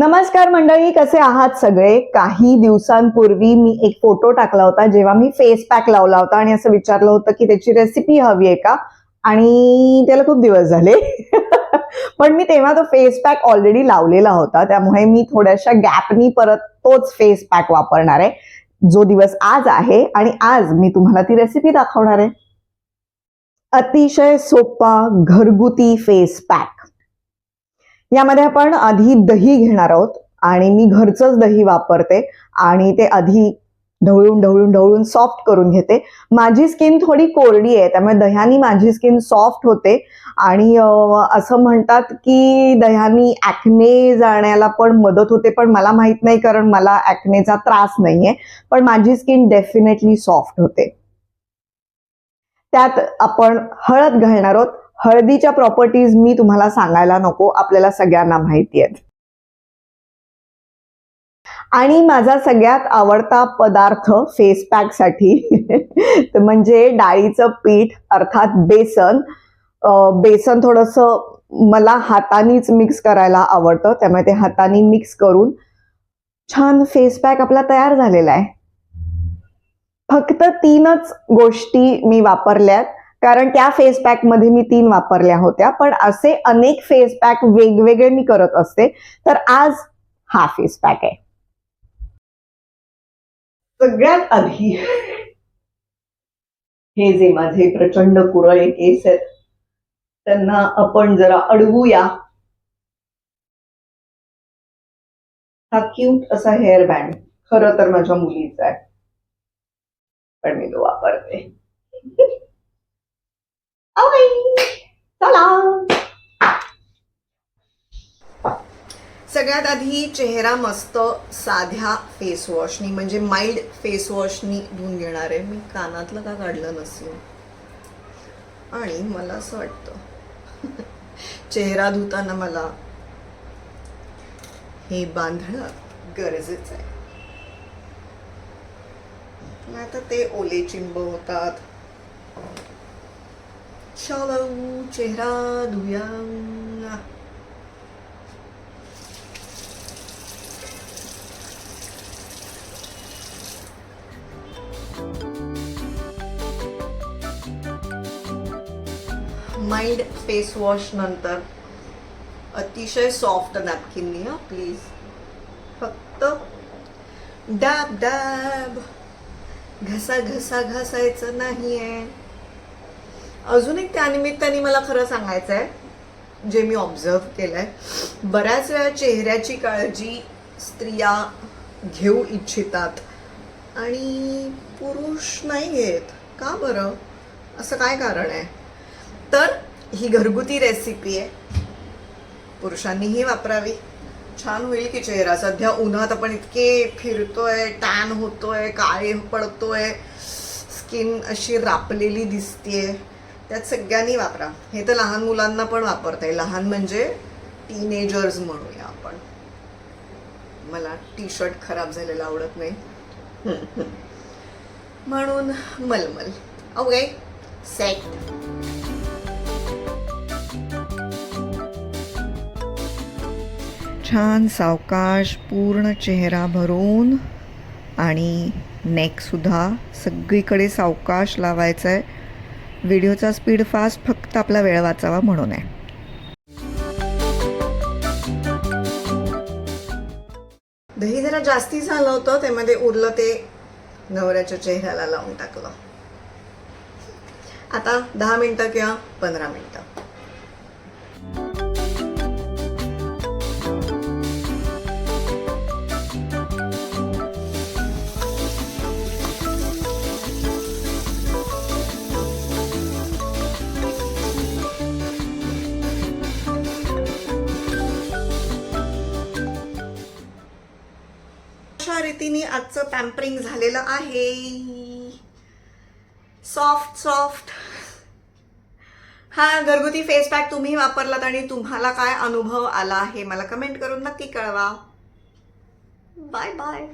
नमस्कार मंडळी कसे आहात सगळे? काही दिवसांपूर्वी मी एक फोटो टाकला होता जेव्हा मी फेस पॅक लावला होता आणि असं विचारलं होतं की त्याची रेसिपी हवी आहे का? आणि त्याला खूप दिवस झाले. पण मी तेव्हा तो फेस पॅक ऑलरेडी लावलेला होता त्यामुळे मी थोड्याशा गॅपनी परत तोच फेस पॅक वापरणार आहे. जो दिवस आज आहे आणि आज मी तुम्हाला ती रेसिपी दाखवणार आहे. अतिशय सोपा घरगुती फेस पॅक यामध्ये आपण आधी दही घेणार आहोत आणि मी घरचंच दही वापरते आणि ते आधी ढवळून ढवळून ढवळून सॉफ्ट करून घेते. माझी स्किन थोडी कोरडी आहे त्यामुळे दह्यानी माझी स्किन सॉफ्ट होते. आणि असं म्हणतात की दह्यानी ॲक्ने जाण्याला पण मदत होते पण मला माहीत नाही कारण मला ॲक्नेचा त्रास नाहीये. पण माझी स्किन डेफिनेटली सॉफ्ट होते. त्यात आपण हळद घालणार आहोत. हळदीच्या प्रॉपर्टीज मी तुम्हाला सांगायला नको आपल्याला सगळ्यांना माहिती आहेत. आणि माझा सगळ्यात आवडता पदार्थ फेस पॅकसाठी म्हणजे डाळीचं पीठ अर्थात बेसन. बेसन थोडस मला हातानीच मिक्स करायला आवडतं त्यामुळे ते हातानी मिक्स करून छान फेस पॅक आपला तयार झालेला आहे. फक्त तीनच गोष्टी मी वापरल्यात. कारण त्या फेस पॅकमध्ये मी तीन वापरल्या होत्या. पण असे अनेक फेस पॅक वेगवेगळे मी करत असते. तर आज हा फेस पॅक आहे. सगळ्यात आधी हे जे माझे प्रचंड कुरळे केस आहेत त्यांना आपण जरा अडवूया. हा क्यूट असा हेअर बँड खरं तर माझ्या मुलीचा आहे. पण मी तो वापरते. आवई, चला सगळ्यात आधी चेहरा मस्त साध्या फेस वॉशनी म्हणजे माइल्ड फेस वॉशनी धुवून घेणार आहे. मी कानातलं का काढलं नसेल? आणि मला असं वाटतं चेहरा धुताना मला हे बांधणं गरजेचं आहे. नाही तर ते ओले चिंब होतात. चलो चेहरा धुया माइल्ड फेस वॉश नंतर. अतिशय सॉफ्ट नॅपकिननी हा प्लीज फक्त डॅब डॅब घसा घसा घासायचं नाहीये. अजून एक त्यानिमित्ताने मला खरं सांगायचं आहे जे मी ऑब्झर्व आहे बऱ्याच वेळा चेहऱ्याची काळजी स्त्रिया घेऊ इच्छितात आणि पुरुष नाही घेत का बरं? असं काय कारण आहे? तर ही घरगुती रेसिपी आहे. पुरुषांनीही वापरावी. छान होईल की चेहरा. सध्या उन्हात आपण इतके फिरतोय टॅन होतोय काळे पडतोय. स्किन अशी रापलेली दिसतीये. त्यात सगळ्यांनी वापरा. हे तर लहान मुलांना पण वापरता येईल. लहान म्हणजे टीनेजर्स म्हणूया आपण. मला टी शर्ट खराब झालेला आवडत नाही. म्हणून मलमल. ओके सेट छान सावकाश पूर्ण चेहरा भरून आणि नेकसुद्धा सगळीकडे सावकाश लावायचा आहे व्हिडिओचा स्पीड फास्ट फक्त आपला वेळ वाचावा म्हणून आहे. दही जरा जास्ती झालं होतं त्यामध्ये उरलं ते नवऱ्याच्या चेहऱ्याला लावून टाकलं. आता दहा मिनटं किंवा पंधरा मिनटं. अशा रीतीने आजचं पॅम्परिंग झालेलं आहे. सॉफ्ट सॉफ्ट हा घरगुती फेस पॅक तुम्ही वापरलात आणि तुम्हाला काय अनुभव आला आहे? मला कमेंट करून नक्की कळवा. Bye bye